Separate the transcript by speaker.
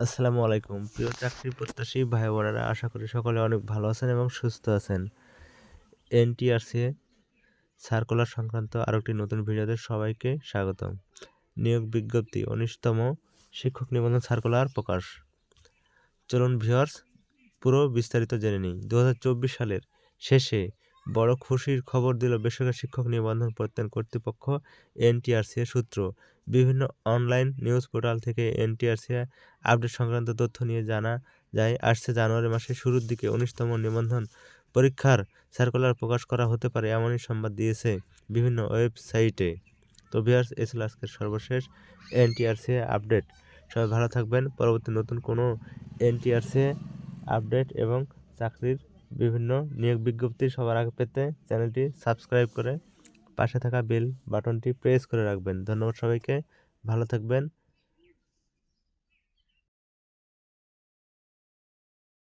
Speaker 1: আসসালামু আলাইকুম। প্রিয় চাকরি প্রত্যাশী ভাই বোনেরা আশা করি সকলে অনেক ভালো আছেন এবং সুস্থ আছেন। এনটিআরসি সার্কুলার সংক্রান্ত আরও একটি নতুন ভিডিওতে সবাইকে স্বাগতম। নিয়োগ বিজ্ঞপ্তি, উনিশতম শিক্ষক নিবন্ধন সার্কুলার প্রকাশ। চলুন ভিউয়ার্স, পুরো বিস্তারিত জেনে নিই। দু হাজার চব্বিশ সালের শেষে বড় খুশির খবর দিল বেসরকারি শিক্ষক নিবন্ধন প্রত্যয়ন কর্তৃপক্ষ এনটিআরসি সূত্র। বিভিন্ন অনলাইন নিউজ পোর্টাল থেকে এনটিআরসি আপডেট সংক্রান্ত তথ্য নিয়ে জানা যায়, আসছে জানুয়ারি মাসের শুরুর দিকে উনিশতম নিবন্ধন পরীক্ষার সার্কুলার প্রকাশ করা হতে পারে এমনই সংবাদ দিয়েছে বিভিন্ন ওয়েবসাইটে। তো ভিউয়ার্স এ ছিল আজকের সর্বশেষ এনটিআরসি আপডেট। সবাই ভালো থাকবেন। পরবর্তী নতুন কোনো এনটিআরসি আপডেট এবং চাকরির বিভিন্ন নিয়োগ বিজ্ঞপ্তি সবার আগে পেতে চ্যানেলটি সাবস্ক্রাইব করে পাশে থাকা বেল বাটনটি প্রেস করে রাখবেন। ধন্যবাদ সবাইকে। ভালো থাকবেন।